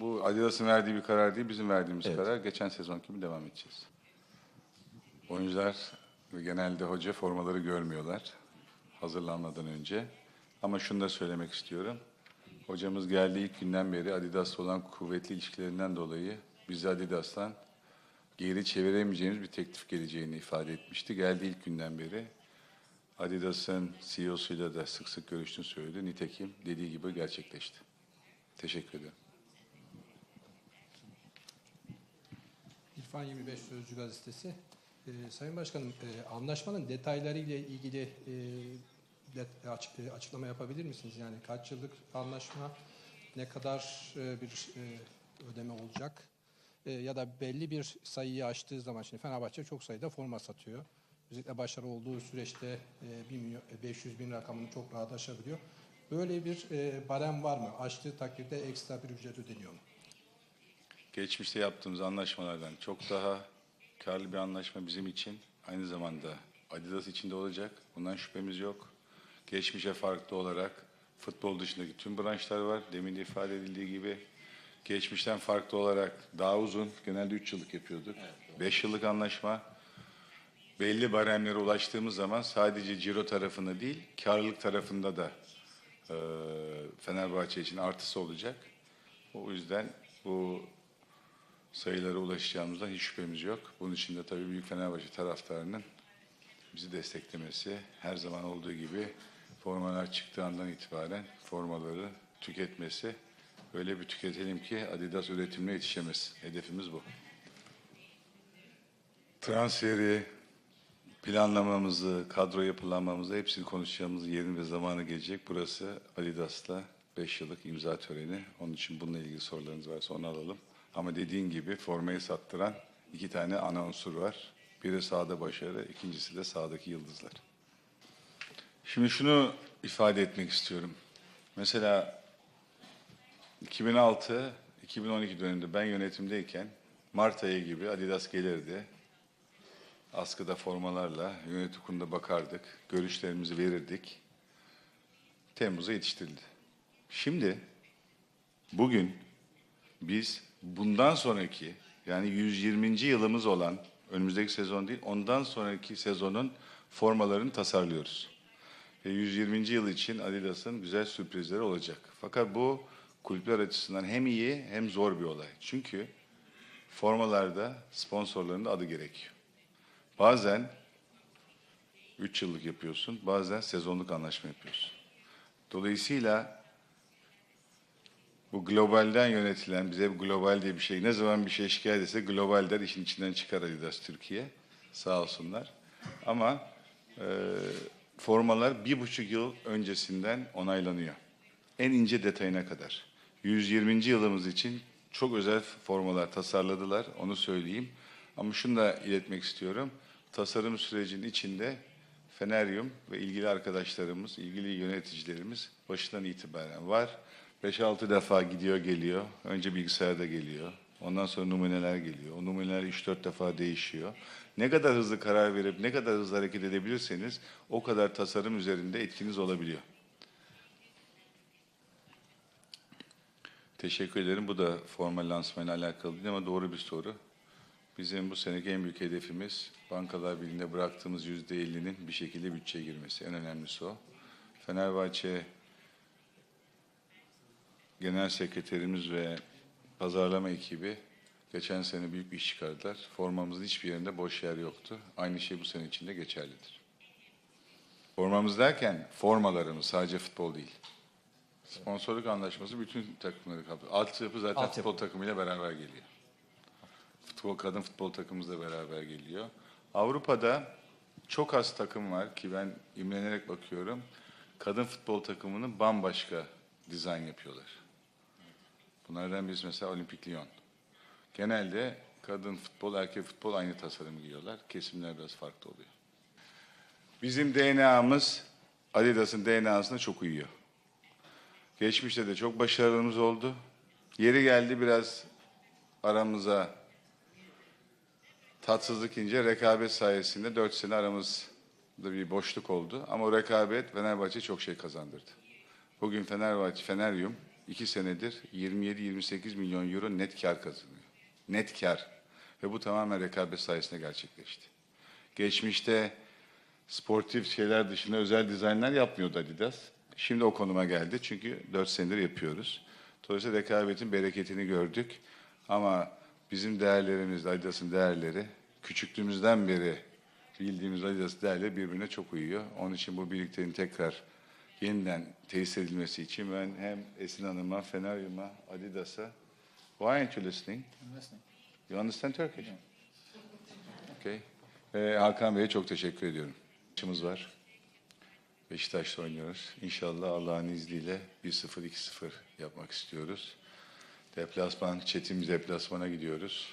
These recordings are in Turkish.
Bu Adidas'ın verdiği bir karar değil, bizim verdiğimiz Evet. karar. Geçen sezon gibi devam edeceğiz. Oyuncular ve genelde hoca formaları görmüyorlar hazırlanmadan önce. Ama şunu da söylemek istiyorum. Hocamız geldiği ilk günden beri Adidas'la olan kuvvetli ilişkilerinden dolayı bizi Adidas'tan geri çeviremeyeceğimiz bir teklif geleceğini ifade etmişti. Geldiği ilk günden beri Adidas'ın CEO'suyla da sık sık görüştüğünü söyledi. Nitekim dediği gibi gerçekleşti. Teşekkür ederim. İrfan 25 Sözcü Gazetesi. Ee, Sayın Başkanım, e, anlaşmanın detaylarıyla ilgili e, det- açık- e, açıklama yapabilir misiniz? Yani kaç yıllık anlaşma, ne kadar e, bir e, ödeme olacak? E, ya da belli bir sayıyı aştığı zaman, şimdi Fenerbahçe çok sayıda forma satıyor. Özellikle başarı olduğu süreçte e, 1 milyon, e, 500 bin rakamını çok rahat aşabiliyor. Böyle bir e, barem var mı? Aştığı takdirde ekstra bir ücret ödeniyor mu? Geçmişte yaptığımız anlaşmalardan çok daha karlı bir anlaşma bizim için aynı zamanda Adidas için de olacak. Bundan şüphemiz yok. Geçmişe farklı olarak futbol dışındaki tüm branşlar var. Demin de ifade edildiği gibi geçmişten farklı olarak daha uzun, genelde 3 yıllık yapıyorduk. 5 yıllık anlaşma. Belli baremlere ulaştığımız zaman sadece ciro tarafında değil, karlılık tarafında da eee, Fenerbahçe için artısı olacak. O yüzden bu sayılara ulaşacağımızdan hiç şüphemiz yok. Bunun için de tabii Büyük Fenerbahçe taraftarının bizi desteklemesi, her zaman olduğu gibi formalar çıktığı andan itibaren formaları tüketmesi, öyle bir tüketelim ki Adidas üretimine yetişemez. Hedefimiz bu. Transferi, planlamamızı, kadro yapılanmamızı hepsini konuşacağımız yerin ve zamanı gelecek. Burası Adidas'la 5 yıllık imza töreni. Onun için bununla ilgili sorularınız varsa onu alalım. Ama dediğin gibi formayı sattıran iki tane ana unsur var. Biri sahada başarı, ikincisi de sahadaki yıldızlar. Şimdi şunu ifade etmek istiyorum. Mesela 2006-2012 döneminde ben yönetimdeyken Mart ayı gibi Adidas gelirdi. Askıda formalarla yönetim kurulunda bakardık, görüşlerimizi verirdik. Temmuz'a yetiştirildi. Şimdi bugün biz bundan sonraki yani 120. yılımız olan önümüzdeki sezon değil ondan sonraki sezonun formalarını tasarlıyoruz. Ve 120. yıl için Adidas'ın güzel sürprizleri olacak. Fakat bu kulüpler açısından hem iyi hem zor bir olay. Çünkü formalarda sponsorların da adı gerekiyor. Bazen 3 yıllık yapıyorsun, bazen sezonluk anlaşma yapıyorsun. Dolayısıyla bu globalden yönetilen, bize global diye bir şey, ne zaman bir şey şikayet etse global der, işin içinden çıkar Adidas Türkiye. Sağ olsunlar. Ama e, formalar bir buçuk yıl öncesinden onaylanıyor. En ince detayına kadar. 120. yılımız için çok özel formalar tasarladılar, onu söyleyeyim. Ama şunu da iletmek istiyorum. Tasarım sürecinin içinde Feneryum ve ilgili arkadaşlarımız, ilgili yöneticilerimiz başından itibaren var. 5-6 defa gidiyor geliyor. Önce bilgisayarda geliyor. Ondan sonra numuneler geliyor. O numuneler 3-4 defa değişiyor. Ne kadar hızlı karar verip ne kadar hızlı hareket edebilirseniz o kadar tasarım üzerinde etkiniz olabiliyor. Teşekkür ederim. Bu da formal lansmanla alakalı değil ama doğru bir soru. Bizim bu seneki en büyük hedefimiz Bankalar Birliği'nde bıraktığımız yüzde 50'nin bir şekilde bütçeye girmesi. En önemlisi o. Fenerbahçe Genel Sekreterimiz ve pazarlama ekibi geçen sene büyük bir iş çıkardılar. Formamızın hiçbir yerinde boş yer yoktu. Aynı şey bu sene için de geçerlidir. Formamız derken formalarımız sadece futbol değil. Sponsorluk anlaşması bütün takımları kapsıyor. Altyapı zaten Altyapı. futbol takımıyla beraber geliyor. Futbol kadın futbol takımımızla beraber geliyor. Avrupa'da çok az takım var ki ben imrenerek bakıyorum. Kadın futbol takımını bambaşka dizayn yapıyorlar. Bunlardan birisi mesela Olimpik Lyon. Genelde kadın futbol, erkek futbol aynı tasarım giyiyorlar. Kesimler biraz farklı oluyor. Bizim DNA'mız Adidas'ın DNA'sına çok uyuyor. Geçmişte de çok başarılımız oldu. Yeri geldi biraz aramıza tatsızlık ince rekabet sayesinde 4 sene aramızda bir boşluk oldu. Ama o rekabet Fenerbahçe çok şey kazandırdı. Bugün Fenerbahçe, Feneryum iki senedir 27-28 milyon euro net kar kazanıyor. Net kar. Ve bu tamamen rekabet sayesinde gerçekleşti. Geçmişte sportif şeyler dışında özel dizaynlar yapmıyordu Adidas. Şimdi o konuma geldi çünkü 4 senedir yapıyoruz. Dolayısıyla rekabetin bereketini gördük. Ama bizim değerlerimiz, Adidas'ın değerleri küçüklüğümüzden beri bildiğimiz Adidas değerleri birbirine çok uyuyor. Onun için bu birlikteliğin tekrar yeniden tesis edilmesi için ben hem Esin Hanım'a, Feneryum'a, Adidas'a Why aren't you listening? You understand Turkish? Okay. Ve Hakan Bey'e çok teşekkür ediyorum. Maçımız var. Beşiktaş'ta oynuyoruz. İnşallah Allah'ın izniyle 1-0, 2-0 yapmak istiyoruz. Deplasman, çetin bir deplasmana gidiyoruz.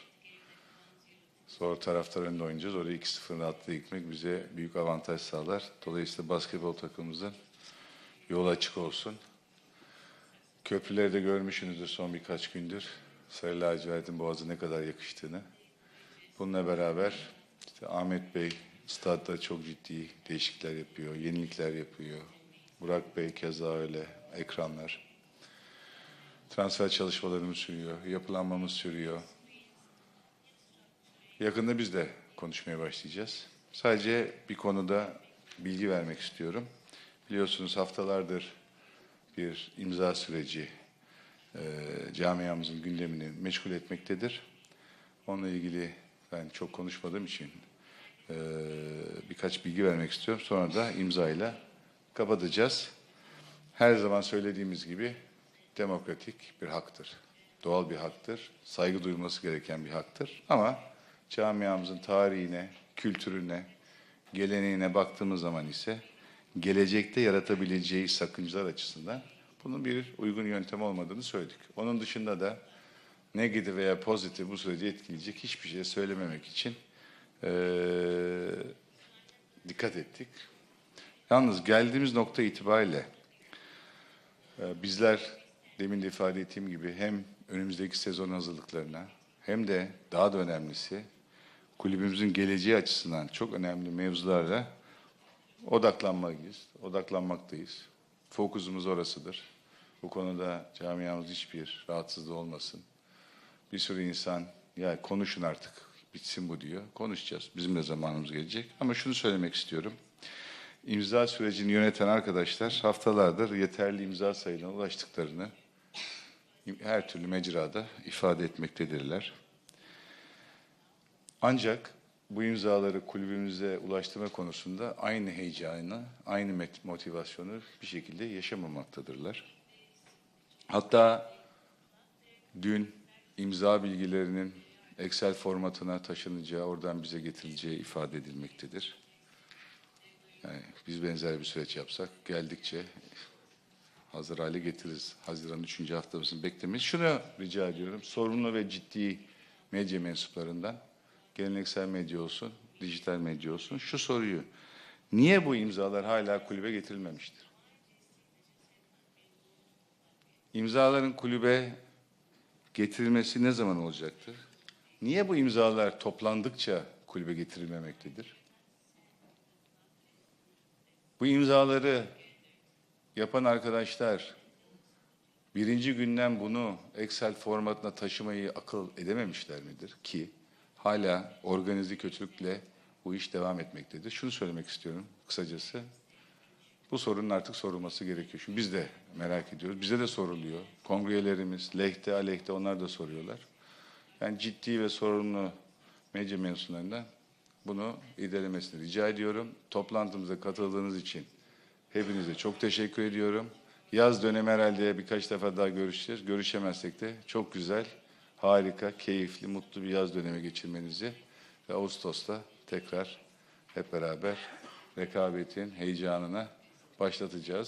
Sonra taraftar önünde oynayacağız. Oraya 2-0 rahatlıkla gitmek bize büyük avantaj sağlar. Dolayısıyla basketbol takımımızın yol açık olsun. Köprüleri de görmüşsünüzdür son birkaç gündür. Sarı lacivertin boğazı ne kadar yakıştığını. Bununla beraber işte Ahmet Bey stadda çok ciddi değişiklikler yapıyor, yenilikler yapıyor. Burak Bey keza öyle, ekranlar. Transfer çalışmalarımız sürüyor, yapılanmamız sürüyor. Yakında biz de konuşmaya başlayacağız. Sadece bir konuda bilgi vermek istiyorum. Biliyorsunuz haftalardır bir imza süreci e, camiamızın gündemini meşgul etmektedir. Onunla ilgili ben çok konuşmadığım için e, birkaç bilgi vermek istiyorum. Sonra da imzayla kapatacağız. Her zaman söylediğimiz gibi demokratik bir haktır. Doğal bir haktır. Saygı duyulması gereken bir haktır. Ama camiamızın tarihine, kültürüne, geleneğine baktığımız zaman ise gelecekte yaratabileceği sakıncalar açısından bunun bir uygun yöntem olmadığını söyledik. Onun dışında da negatif veya pozitif bu süreci etkileyecek hiçbir şey söylememek için eee, dikkat ettik. Yalnız geldiğimiz nokta itibariyle e, bizler demin de ifade ettiğim gibi hem önümüzdeki sezon hazırlıklarına hem de daha da önemlisi kulübümüzün geleceği açısından çok önemli mevzularla odaklanmalıyız, odaklanmaktayız. Fokusumuz orasıdır. Bu konuda camiamız hiçbir rahatsızlığı olmasın. Bir sürü insan ya konuşun artık bitsin bu diyor. Konuşacağız. Bizim de zamanımız gelecek. Ama şunu söylemek istiyorum. İmza sürecini yöneten arkadaşlar haftalardır yeterli imza sayılarına ulaştıklarını her türlü mecrada ifade etmektedirler. Ancak bu imzaları kulübümüze ulaştırma konusunda aynı heyecanı, aynı motivasyonu bir şekilde yaşamamaktadırlar. Hatta dün imza bilgilerinin Excel formatına taşınacağı, oradan bize getirileceği ifade edilmektedir. Yani biz benzer bir süreç yapsak geldikçe hazır hale getiririz. Haziran 3. haftamızın beklemeyiz. Şunu rica ediyorum. Sorumlu ve ciddi medya mensuplarından geleneksel medya olsun, dijital medya olsun şu soruyu. Niye bu imzalar hala kulübe getirilmemiştir? İmzaların kulübe getirilmesi ne zaman olacaktır? Niye bu imzalar toplandıkça kulübe getirilmemektedir? Bu imzaları yapan arkadaşlar birinci günden bunu Excel formatına taşımayı akıl edememişler midir ki hala organize kötülükle bu iş devam etmektedir. Şunu söylemek istiyorum kısacası. Bu sorunun artık sorulması gerekiyor. Şimdi biz de merak ediyoruz. Bize de soruluyor. Kongreyelerimiz, lehte, aleyhte onlar da soruyorlar. Yani ciddi ve sorumlu medya mensuplarından bunu ilerlemesini rica ediyorum. Toplantımıza katıldığınız için hepinize çok teşekkür ediyorum. Yaz dönemi herhalde birkaç defa daha görüşeceğiz. Görüşemezsek de çok güzel, harika, keyifli, mutlu bir yaz dönemi geçirmenizi ve Ağustos'ta tekrar hep beraber rekabetin heyecanına başlatacağız.